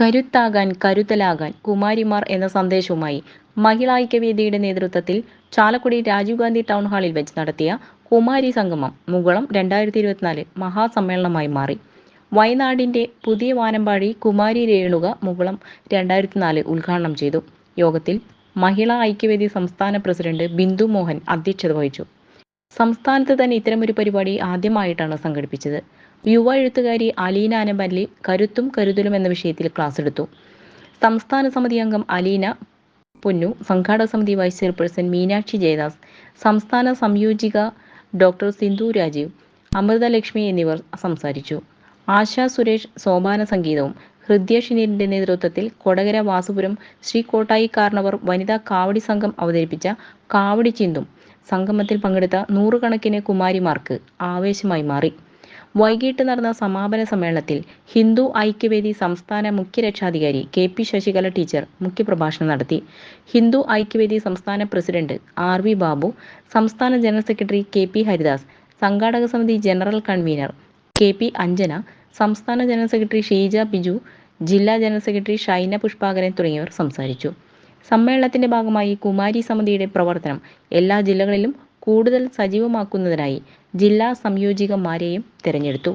കരുത്താകാൻ കരുതലാകാൻ കുമാരിമാർ എന്ന സന്ദേശവുമായി മഹിളാ ഐക്യവേദിയുടെ നേതൃത്വത്തിൽ ചാലക്കുടി രാജീവ് ഗാന്ധി ടൗൺ ഹാളിൽ വെച്ച് നടത്തിയ കുമാരി സംഗമം മുകുളം രണ്ടായിരത്തി ഇരുപത്തിനാല് മഹാസമ്മേളനമായി മാറി. വയനാടിന്റെ പുതിയ വാനമ്പാടി കുമാരി രേണുക മുകുളം രണ്ടായിരത്തി നാല് ഉദ്ഘാടനം ചെയ്തു. യോഗത്തിൽ മഹിളാ ഐക്യവേദി സംസ്ഥാന പ്രസിഡന്റ് ബിന്ദു മോഹൻ അധ്യക്ഷത വഹിച്ചു. സംസ്ഥാനത്ത് തന്നെ ഇത്തരമൊരു പരിപാടി ആദ്യമായിട്ടാണ് സംഘടിപ്പിച്ചത്. യുവ എഴുത്തുകാരി അലീന അനബല്ലി കരുത്തും കരുതലും എന്ന വിഷയത്തിൽ ക്ലാസ് എടുത്തു. സംസ്ഥാന സമിതി അംഗം അലീന പൊന്നു സംഘാടക സമിതി വൈസ് ചെയർപേഴ്സൺ മീനാക്ഷി ജയദാസ് സംസ്ഥാന സംയോജിക ഡോക്ടർ സിന്ധു രാജീവ് അമൃത ലക്ഷ്മി എന്നിവർ സംസാരിച്ചു. ആശാ സുരേഷ് സോപാന സംഗീതവും ഹൃദയ ഷിനീറിന്റെ നേതൃത്വത്തിൽ കൊടകര വാസുപുരം ശ്രീ കോട്ടായി കാർണവർ വനിതാ കാവടി സംഘം അവതരിപ്പിച്ച കാവടി ചിന്തും സംഗമത്തിൽ പങ്കെടുത്ത നൂറുകണക്കിന് കുമാരിമാർക്ക് ആവേശമായി മാറി. വൈകിട്ട് നടന്ന സമാപന സമ്മേളനത്തിൽ ഹിന്ദു ഐക്യവേദി സംസ്ഥാന മുഖ്യ രക്ഷാധികാരി കെ പി ശശികല ടീച്ചർ മുഖ്യപ്രഭാഷണം നടത്തി. ഹിന്ദു ഐക്യവേദി സംസ്ഥാന പ്രസിഡന്റ് ആർ വി ബാബു സംസ്ഥാന general secretary K P Haridas സംഘാടക സമിതി general convener K P Anjana സംസ്ഥാന ജനറൽ സെക്രട്ടറി ഷീജ ബിജു ജില്ലാ ജനറൽ സെക്രട്ടറി ഷൈന പുഷ്പാകരൻ തുടങ്ങിയവർ സംസാരിച്ചു. സമ്മേളനത്തിന്റെ ഭാഗമായി കുമാരി സമിതിയുടെ പ്രവർത്തനം എല്ലാ ജില്ലകളിലും കൂടുതൽ സജീവമാക്കുന്നതിനായി ജില്ലാ സംയോജികമാരെയും തെരഞ്ഞെടുത്തു.